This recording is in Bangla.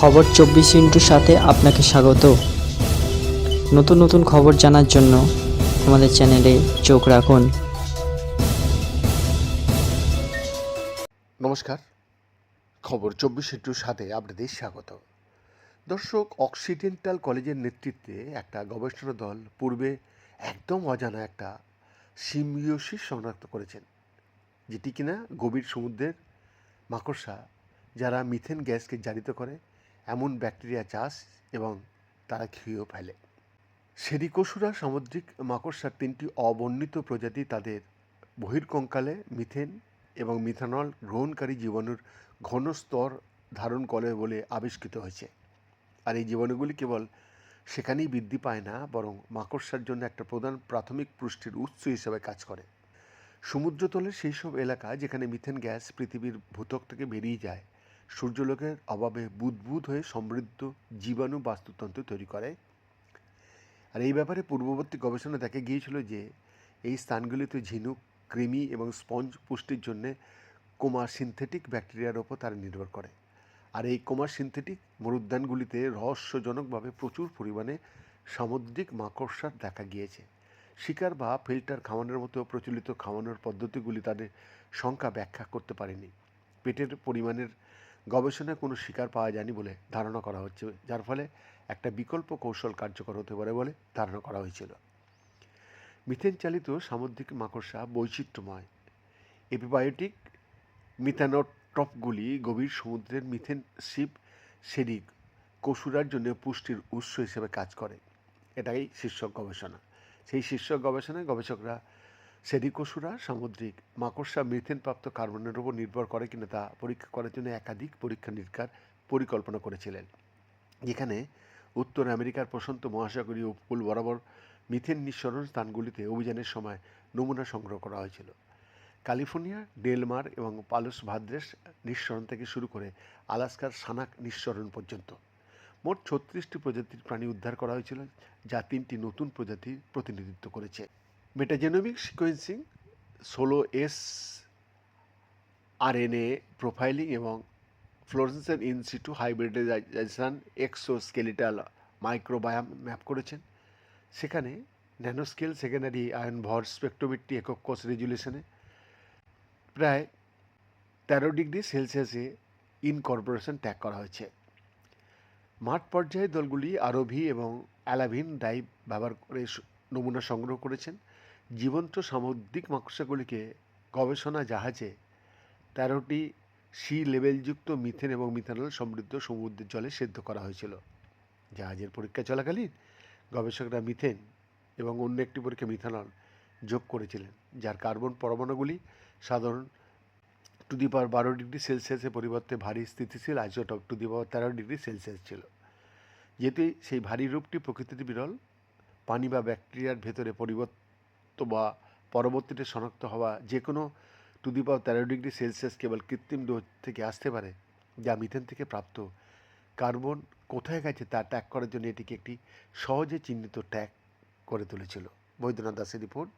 খবর চব্বিশ ইন্টুর সাথে আপনাকে স্বাগত। নতুন নতুন খবর জানার জন্য আমাদের চ্যানেলে চোখ রাখুন। নমস্কার। খবর চব্বিশ ইন্টুর সাথে আপনাদের স্বাগত। দর্শক, অক্সিডেন্টাল কলেজের নেতৃত্বে একটা গবেষণা দল পূর্বে একদম অজানা একটা সিম্বিওসিস শনাক্ত করেছেন, যেটি কিনা গভীর সমুদ্রের মাকড়সা, যারা মিথেন গ্যাসকে জারিত করে এমন ব্যাকটেরিয়া চাষ এবং তারা খেয়েও ফেলে। সেরিকোসুরা সামুদ্রিক মাকড়সার তিনটি অবর্ণিত প্রজাতি তাদের বহির্কঙ্কালে মিথেন এবং মিথানল গ্রহণকারী জীবাণুর ঘন স্তর ধারণ করে বলে আবিষ্কৃত হয়েছে। আর এই জীবাণুগুলি কেবল সেখানেই বৃদ্ধি পায় না, বরং মাকড়সার জন্য একটা প্রধান প্রাথমিক পুষ্টির উৎস হিসেবে কাজ করে। সমুদ্রতলের সেই সব এলাকা যেখানে মিথেন গ্যাস পৃথিবীর ভূত্বক থেকে বেরিয়ে যায় সূর্যলোকের অভাবে বুদবুদ হয়ে সমৃদ্ধ জীবাণু বাস্তুতন্ত্র তৈরি করে। আর এই ব্যাপারে পূর্ববর্তী গবেষণা দেখা গিয়েছিল যে, এই স্থানগুলিতে ঝিনুক, কৃমি এবং স্পঞ্জ পুষ্টির জন্য কোমা সিনথেটিক ব্যাকটেরিয়ার ওপর তারা নির্ভর করে। আর এই কোমা সিনথেটিক মরুদ্যানগুলিতে রহস্যজনকভাবে প্রচুর পরিমাণে সামুদ্রিক মাকড়সার দেখা গিয়েছে। শিকার বা ফিল্টার খাওয়ানোর মতো প্রচলিত খাওয়ানোর পদ্ধতিগুলি তাদের সংখ্যা ব্যাখ্যা করতে পারেনি। পেটের পরিমাণের গবেষণায় কোনো শিকার পাওয়া যায়নি বলে ধারণা করা হচ্ছে, যার ফলে একটা বিকল্প কৌশল কার্যকর হতে পারে বলে ধারণা করা হয়েছিল। মিথেন চালিত সামুদ্রিক মাকড়সা বৈচিত্র্যময়। এপিবায়োটিক মিথানোট্রপগুলি গভীর সমুদ্রের মিথেন শিপ সেরিক কসুরার জন্য পুষ্টির উৎস হিসেবে কাজ করে। এটাই শীর্ষক গবেষণা। সেই শীর্ষক গবেষণায় গবেষকরা সেরিকোসুরা সামুদ্রিক মাকড়সা মিথেনপ্রাপ্ত কার্বনের উপর নির্ভর করে কিনা তা পরীক্ষা করার জন্য একাধিক পরীক্ষা নিরীক্ষার পরিকল্পনা করেছিলেন। যেখানে উত্তর আমেরিকার প্রশান্ত মহাসাগরীয় উপকূল বরাবর মিথেন নিঃসরণ স্থানগুলিতে অভিযানের সময় নমুনা সংগ্রহ করা হয়েছিল। ক্যালিফোর্নিয়া ডেলমার এবং পালস ভাদ্রেস নিঃসরণ থেকে শুরু করে আলাস্কার সানাক নিঃসরণ পর্যন্ত। মোট ছত্রিশটি প্রজাতির প্রাণী উদ্ধার করা হয়েছিল, যা তিনটি নতুন প্রজাতির প্রতিনিধিত্ব করেছে। মেটাজেনোমিক সিকোয়েন্সিং ষোলো এস আরএনএ প্রোফাইলিং এবং fluorescence in situ hybridization exoskeletal microbiome map করেছেন। সেখানে ন্যানোস্কেল সেকেন্ডারি আয়ন ভর স্পেকট্রোমিট্রি একক কোষ রেজুলেশনে প্রায় তেরো ডিগ্রি সেলসিয়াসে ইনকর্পোরেশন ত্যাগ করা হয়েছে। মাঠ পর্যায়ে দলগুলি আরভি এবং অ্যালাভিন ডাইভ ব্যবহার করে নমুনা সংগ্রহ করেছেন। জীবন্ত সামুদ্রিক মাকড়সাগুলিকে গবেষণা জাহাজে তেরোটি সি লেভেলযুক্ত মিথেন এবং মিথানল সমৃদ্ধ সমুদ্রের জলে সেদ্ধ করা হয়েছিল। জাহাজের পরীক্ষা চলাকালীন গবেষকরা মিথেন এবং অন্য একটি পরীক্ষা মিথানল যোগ করেছিলেন, যার কার্বন পরমাণুগুলি সাধারণ টু দি পাওয়ার বারো ডিগ্রি সেলসিয়াসের পরিবর্তে ভারী স্থিতিশীল আইসোটপ টু দি পাওয়ার তেরো ডিগ্রি সেলসিয়াস ছিল। যেহেতু সেই ভারী রূপটি প্রকৃতিতে বিরল, পানি বা ব্যাকটেরিয়ার ভেতরে পরিবর্ত বা পরবর্তীতে শনাক্ত হওয়া যে কোনো টু দি পাওয়ার তেরো ডিগ্রি সেলসিয়াস কেবল কৃত্রিম দোহ থেকে আসতে পারে, যা মিথেন থেকে প্রাপ্ত। কার্বন কোথায় গেছে তা ট্যাগ করার জন্য এটিকে একটি সহজে চিহ্নিত ট্যাগ করে তুলেছিল। বৈদ্যনাথ দাসের রিপোর্ট।